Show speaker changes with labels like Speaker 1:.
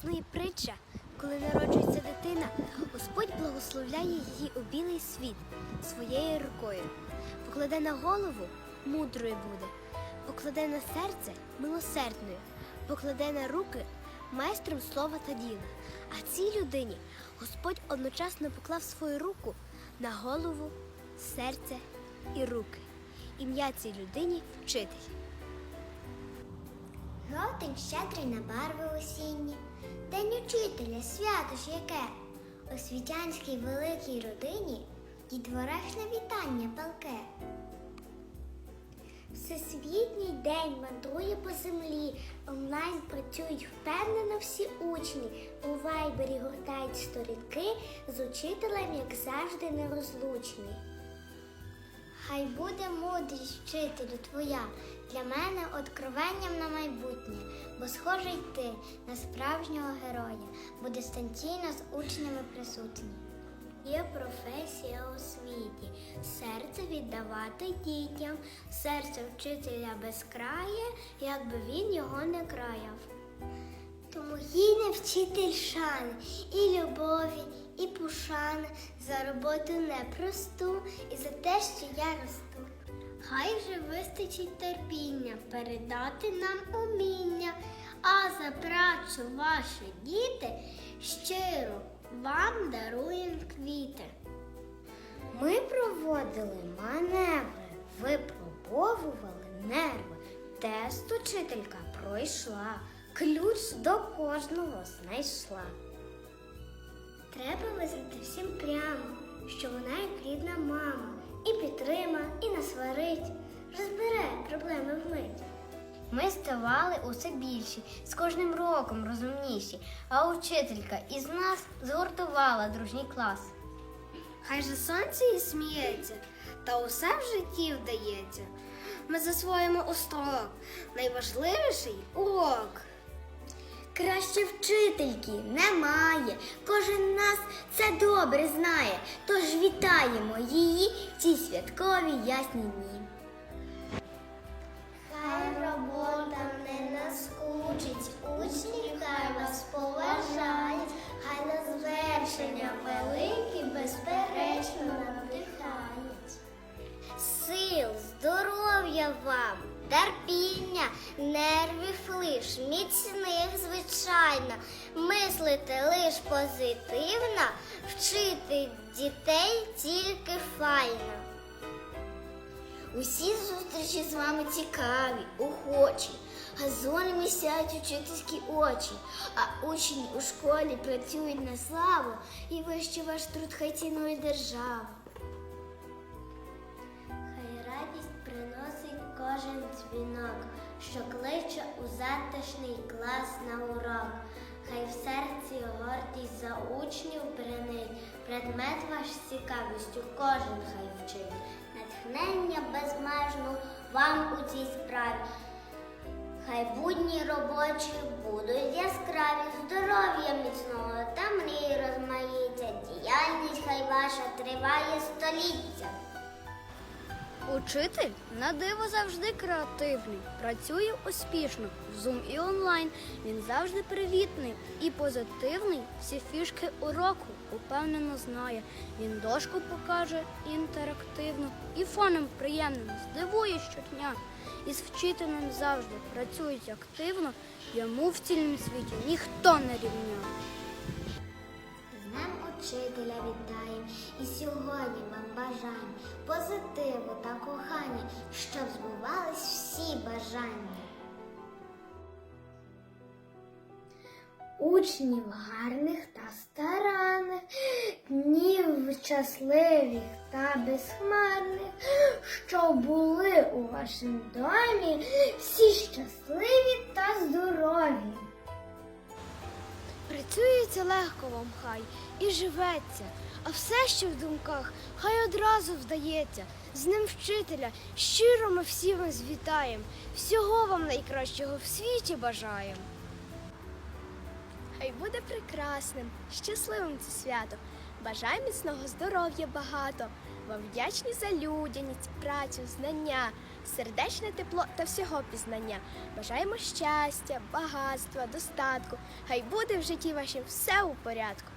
Speaker 1: існує притча, коли народжується дитина, Господь благословляє її у білий світ своєю рукою. Покладе на голову мудрою буде, покладе на серце милосердною, покладе на руки майстром слова та діла. А цій людині Господь одночасно поклав свою руку на голову, серце і руки. Ім'я цій людині вчитель.
Speaker 2: Жовтень щедрий на барви осінні, День учителя, свято ж яке. У світянській великій родині дітворечне вітання палке. Всесвітній день мандрує по землі, онлайн працюють впевнено всі учні. У вайбері гортають сторінки з учителем, як завжди, нерозлучний. Хай буде мудрість вчителю твоя, для мене откровенням на майбутнє, бо схожий ти на справжнього героя, бо дистанційно з учнями присутній. Є професія у світі, серце віддавати дітям, серце вчителя безкрає, якби він його не краяв. Гідне вчитель шани і любові, і пушани за роботу непросту і за те, що я росту. Хай же вистачить терпіння передати нам уміння, а за працю ваші діти щиро вам даруємо квіти. Ми проводили маневри, випробовували нерви. Тест учителька пройшла, ключ до кожного знайшла. Треба визнати всім прямо, що вона як рідна мама, і підтрима, і насварить, розбере проблеми вмить. Ми ставали усе більші, з кожним роком розумніші, а учителька із нас згуртувала дружній клас.
Speaker 1: Хай же сонце і сміється, та усе в житті вдається. Ми засвоїмо урок, найважливіший урок.
Speaker 2: Краще вчительки немає. Кожен нас це добре знає. Тож вітаємо її ці святкові ясні дні. Міцних, звичайно, мислити лиш позитивно, вчити дітей тільки файно. Усі зустрічі з вами цікаві, охочі, газони місяють учительські очі, а учні у школі працюють на славу, і вище ваш труд хай цінує держава. Кожен дзвінок, що кличе у затишний клас на урок. Хай в серці гордість за учнів бренить, предмет ваш цікавістю кожен хай вчить. Натхнення безмежно вам у цій справі. Хай будні робочі будуть яскраві, здоров'я міцного та мрії розмаїття. Діяльність хай ваша триває століття.
Speaker 1: Учитель на диво завжди креативний, працює успішно в Zoom і онлайн. Він завжди привітний і позитивний. Всі фішки уроку упевнено знає. Він дошку покаже інтерактивно і фоном приємним здивує щодня. Із вчителем завжди працюють активно. Йому в цілому світі ніхто не рівняє.
Speaker 2: І сьогодні вам бажаємо позитиву та кохання, щоб збувались всі бажання. Учнів гарних та старанних, днів щасливих та безхмарних, що були у вашому домі всі щасливі та здорові.
Speaker 1: Працюється легко вам хай і живеться, а все, що в думках, хай одразу вдається. З ним вчителя щиро ми всі вас вітаємо. Всього вам найкращого в світі бажаємо. Хай буде прекрасним, щасливим це свято. Бажай міцного здоров'я багато. Вам вдячні за людяність, працю, знання, сердечне тепло та всього пізнання. Бажаємо щастя, багатства, достатку. Хай буде в житті вашім все у порядку.